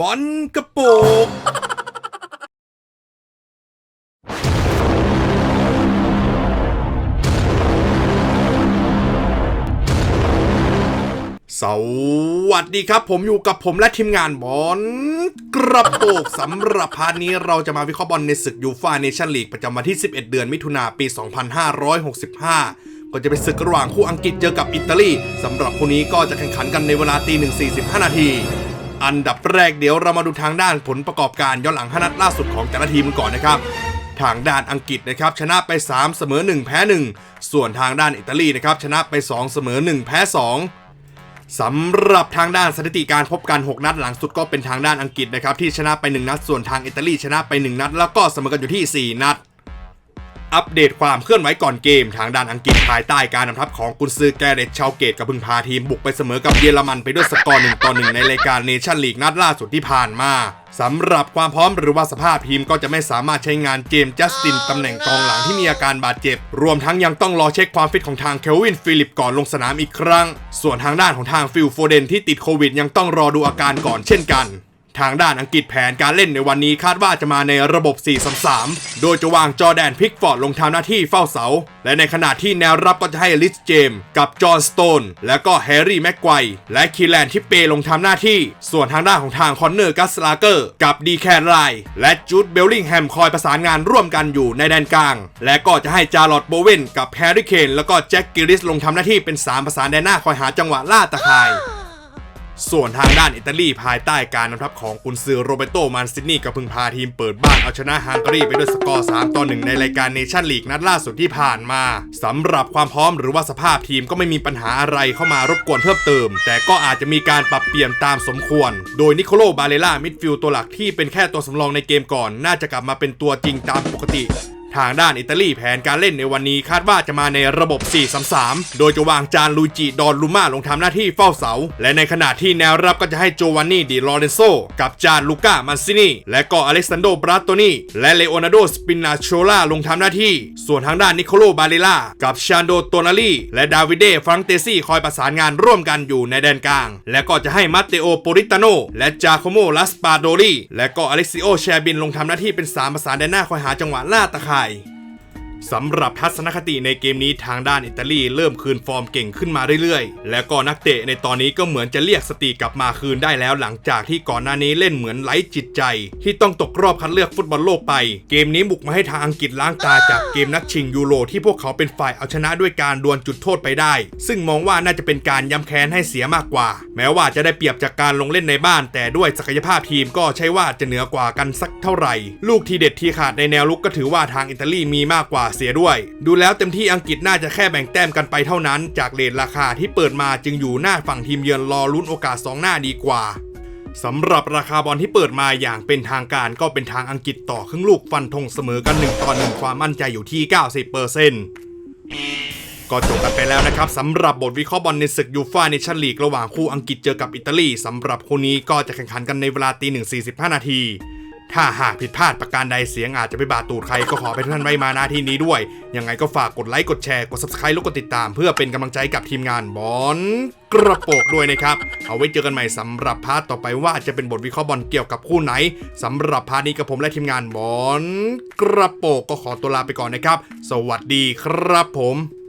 บอลกระโปกสวัสดีครับ ผมอยู่กับผมและทีมงานบอลกระโปกสำหรับพาร์ทนี้เราจะมาวิเคราะห์บอลในศึกยูฟาเนชั่นลีกประจำวันที่ 11 เดือนมิถุนาปี 2565 ก็จะเป็นศึกระหว่างคู่อังกฤษเจอกับอิตาลีสำหรับคู่นี้ก็จะแข่งขันกันในเวลาตีหนึ่งสี่สิบห้านาที อันดับแรกเดี๋ยวเรามาดูทางด้านผลประกอบการย้อนหลังหนัดล่าสุดของแต่ละทีมก่อนนะครับ ทางด้านอังกฤษนะครับชนะไป 3 เสมอ 1 แพ้ 1 ส่วนทางด้านอิตาลีนะครับชนะไป 2 เสมอ 1 แพ้ 2สำหรับทางด้านสถิติการพบกัน 6 นัดหลังสุดก็เป็นทางด้านอังกฤษนะครับที่ชนะไป 1 นัด ส่วนทางอิตาลีชนะไป 1 นัด แล้วก็เสมอกันอยู่ที่ 4 นัด อัปเดตความเคลื่อนไหวก่อนเกมทางด้านอังกฤษภายใต้การนำทัพของกุนซือแกเรตชาวเกตกับพึงพาทีมบุกไปเสมอกับเยอรมันไปด้วยสกอร์1ต่อ1ในรายการเนชั่นลีกนัดล่าสุดที่ผ่านมาสำหรับความพร้อมหรือว่าสภาพทีมก็จะไม่สามารถใช้งานเจมส์จัสตินตำแหน่งกองหลังที่มีอาการบาดเจ็บ รวมทั้งยังต้องรอเช็คความฟิตของทางเคลวินฟิลิปก่อนลงสนามอีกครั้ง ส่วนทางด้านของทางฟิลโฟเดนที่ติดโควิดยังต้องรอดูอาการก่อนเช่นกัน ทางด้านอังกฤษแผนการเล่นในวันนี้คาดว่าจะมาในระบบ 4-3-3 โดยจะวางจอแดนพิกฟอร์ดลงทำหน้าที่เฝ้าเสา และในขณะที่แนวรับก็จะให้ลิสเจมส์กับจอห์นสโตน และก็แฮร์รี่แม็กไกวและคีแลนทิปเปลงทำหน้าที่ ส่วนทางด้านของทางคอนเนอร์กัสลาเกอร์ กับดีแคนไลและจูดเบลลิงแฮมคอยประสานงานร่วมกันอยู่ในแดนกลาง และก็จะให้จาร์ลอตโบเวนกับแฮร์รี่เคนแล้วก็แจ็คกิริสลงทำหน้าที่เป็นสามประสานแดนหน้าคอยหาจังหวะล่าตะข่าย ส่วนทางด้านอิตาลีภายใต้การนำทัพของกุนซือโรเบโตมันซินี่ก็พึงพาทีมเปิดบ้านเอาชนะฮังการีไปด้วยสกอร์ 3 ต่อ 1 ในรายการเนชั่นลีกนัดล่าสุดที่ผ่านมาสำหรับความพร้อมหรือว่าสภาพทีมก็ไม่มีปัญหาอะไรเข้ามารบกวนเพิ่มเติม แต่ก็อาจจะมีการปรับเปลี่ยนตามสมควร โดยนิโคโลบาเลล่ามิดฟิลด์ตัวหลักที่เป็นแค่ตัวสำรองในเกมก่อน น่าจะกลับมาเป็นตัวจริงตามปกติ ทางด้านอิตาลีแผนการเล่นในวันนี้คาดว่าจะมาในระบบ 4-3-3 โดยจะวางจานลูจิดอนลูมาลงทำหน้าที่เฝ้าเสา และในขณะที่แนวรับก็จะให้โจวานนี่ดิลอเรนโซกับจานลูก้ามันซินีและก็อเล็กซานโดบราโตนีและเลโอนาร์โดสปินาโชล่าลงทำหน้าที่ ส่วนทางด้านนิโคโลบาเลล่ากับชานโดโตนาลีและดาวิเดฟรังเตซี่คอยประสานงานร่วมกันอยู่ในแดนกลาง และก็จะให้มาเตโอโปริตาโนและจาโคโมลัสปาโดลีและก็อเล็กซิโอแชบินลงทำหน้าที่เป็นสามประสานแดนหน้าคอยหาจังหวะล่าตะข่าย สำหรับทัศนคติในเกมนี้ทางด้านอิตาลีเริ่มคืนฟอร์มเก่งขึ้นมาเรื่อยๆ และก็นักเตะในตอนนี้ก็เหมือนจะเรียกสติกลับมาคืนได้แล้วหลังจากที่ก่อนหน้านี้เล่นเหมือนไร้จิตใจ ที่ต้องตกรอบคัดเลือกฟุตบอลโลกไป เกมนี้บุกมาให้ทางอังกฤษล้างตาจากเกมนัดชิงยูโรที่พวกเขาเป็นฝ่ายเอาชนะด้วยการดวลจุดโทษไปได้ ซึ่งมองว่าน่าจะเป็นการย้ำแค้นให้เสียมากกว่า แม้ว่าจะได้เปรียบจากการลงเล่นในบ้าน แต่ด้วยศักยภาพทีมก็ใช่ว่าจะเหนือกว่ากันสักเท่าไหร่ ลูกทีเด็ดทีขาดในแนวลุกก็ถือว่าทางอิตาลีมีมากกว่าเสียด้วย ดูแล้วเต็มที่อังกฤษน่าจะแค่แบ่งแต้มกันไปเท่านั้น จากเลทราคาที่เปิดมาจึงอยู่หน้าฝั่งทีมเยือนรอลุ้นโอกาสสองหน้าดีกว่าสำหรับราคาบอลที่เปิดมาอย่างเป็นทางการก็เป็นทางอังกฤษต่อครึ่งลูกฟันธงเสมอกัน1ต่อ1ความมั่นใจอยู่ที่ 90%ก็จบกันไปแล้วนะครับสำหรับบทวิเคราะห์บอลในศึกยูฟ่าเนชั่นลีกระหว่างคู่อังกฤษเจอกับอิตาลีสำหรับคู่นี้ก็จะแข่งขันกันในเวลาตีหนึ่งสี่สิบห้านาที ถ้าหากผิดพลาดประการใดเสียงอาจจะไปบาดตูดใครก็ขอให้ทุกท่านไว้มาหน้าที่นี้ด้วย ยังไงก็ฝากกดไลค์กดแชร์กด subscribe แล้วกดติดตาม เพื่อเป็นกำลังใจกับทีมงานบอลกระโปกด้วยนะครับ เอาไว้เจอกันใหม่สำหรับพาร์ทต่อไปว่าจะเป็นบทวิเคราะห์บอลเกี่ยวกับคู่ไหนสำหรับพาร์ทนี้กับผมและทีมงานบอลกระโปกก็ขอตัวลาไปก่อนนะครับ สวัสดีครับผม